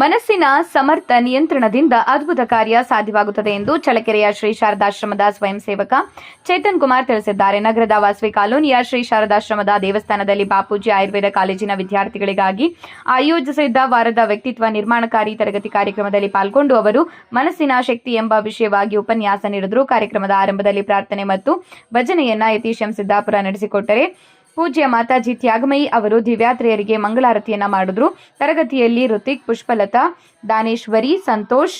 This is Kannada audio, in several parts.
ಮನಸ್ಸಿನ ಸಮರ್ಥ ನಿಯಂತ್ರಣದಿಂದ ಅದ್ಭುತ ಕಾರ್ಯ ಸಾಧ್ಯವಾಗುತ್ತದೆ ಎಂದು ಚಳಕೆರೆಯ ಶ್ರೀ ಶಾರದಾಶ್ರಮದ ಸ್ವಯಂ ಸೇವಕ ಚೇತನ್ ಕುಮಾರ್ ತಿಳಿಸಿದ್ದಾರೆ. ನಗರದ ವಾಸವಿ ಕಾಲೋನಿಯ ಶ್ರೀ ಶಾರದಾಶ್ರಮದ ದೇವಸ್ಥಾನದಲ್ಲಿ ಬಾಪೂಜಿ ಆಯುರ್ವೇದ ಕಾಲೇಜಿನ ವಿದ್ಯಾರ್ಥಿಗಳಿಗಾಗಿ ಆಯೋಜಿಸಿದ್ದ ವಾರದ ವ್ಯಕ್ತಿತ್ವ ನಿರ್ಮಾಣಕಾರಿ ತರಗತಿ ಕಾರ್ಯಕ್ರಮದಲ್ಲಿ ಪಾಲ್ಗೊಂಡು ಅವರು ಮನಸ್ಸಿನ ಶಕ್ತಿ ಎಂಬ ವಿಷಯವಾಗಿ ಉಪನ್ಯಾಸ ನೀಡಿದರು. ಕಾರ್ಯಕ್ರಮದ ಆರಂಭದಲ್ಲಿ ಪ್ರಾರ್ಥನೆ ಮತ್ತು ಭಜನೆಯನ್ನ ಯತೀಶ್ ಎಂ ಸಿದ್ದಾಪುರ ನಡೆಸಿಕೊಟ್ಟರೆ. ಪೂಜ್ಯ ಮಾತಾಜಿ ತ್ಯಾಗಮಯಿ ಅವರು ದಿವ್ಯಾತ್ರೆಯರಿಗೆ ಮಂಗಳಾರತಿಯನ್ನ ಮಾಡಿದ್ರು. ತರಗತಿಯಲ್ಲಿ ಋತಿಕ್ ಪುಷ್ಪಲತಾ, ದಾನೇಶ್ವರಿ, ಸಂತೋಷ್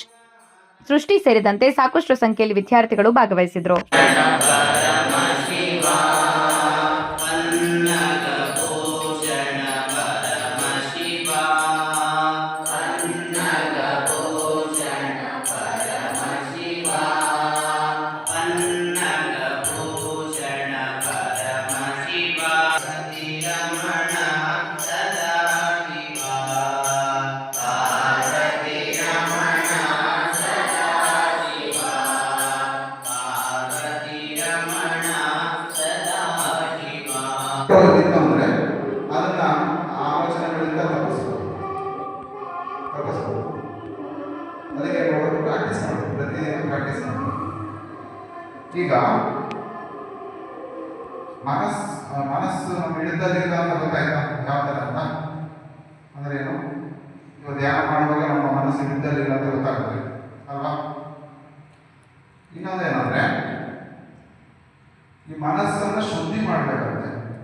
ಸೃಷ್ಟಿ ಸೇರಿದಂತೆ ಸಾಕಷ್ಟು ಸಂಖ್ಯೆಯಲ್ಲಿ ವಿದ್ಯಾರ್ಥಿಗಳು ಭಾಗವಹಿಸಿದ್ರು. ಅಂದರೆ ಅದನ್ನ ಆಲೋಚನೆಗಳಿಂದ ತಪ್ಪಿಸ್ಬೋದು ತಪ್ಪಿಸ್ಬೋದು ಅದಕ್ಕೆ ಮಾಡೋದು ಪ್ರಾಕ್ಟೀಸ್ ಮಾಡೋದು ಪ್ರತಿದಿನ ಪ್ರಾಕ್ಟೀಸ್ ಮಾಡೋದು ಈಗ ಮನಸ್ಸು ಮನಸ್ಸು ನಮ್ಮ ಹಿಡಿತದಲ್ಲಿಲ್ಲ ಅಂತ ಗೊತ್ತಾಯ್ತಾ? ಯಾವ ಥರ ಅಂತ? ಅಂದ್ರೆ ಏನು? ಇವತ್ತು ಧ್ಯಾನ ಮಾಡುವಾಗ ನಮ್ಮ ಮನಸ್ಸು ಹಿಡಿತದಲ್ಲಿಲ್ಲ ಅಂತ ಗೊತ್ತಾಗುತ್ತೆ. ಅಲ್ವಾ? ಇನ್ನೊಂದೇನಂದ್ರೆ, ಈ ಮನಸ್ಸನ್ನು ಶುದ್ಧಿ ಮಾಡಬೇಕಾಗುತ್ತೆ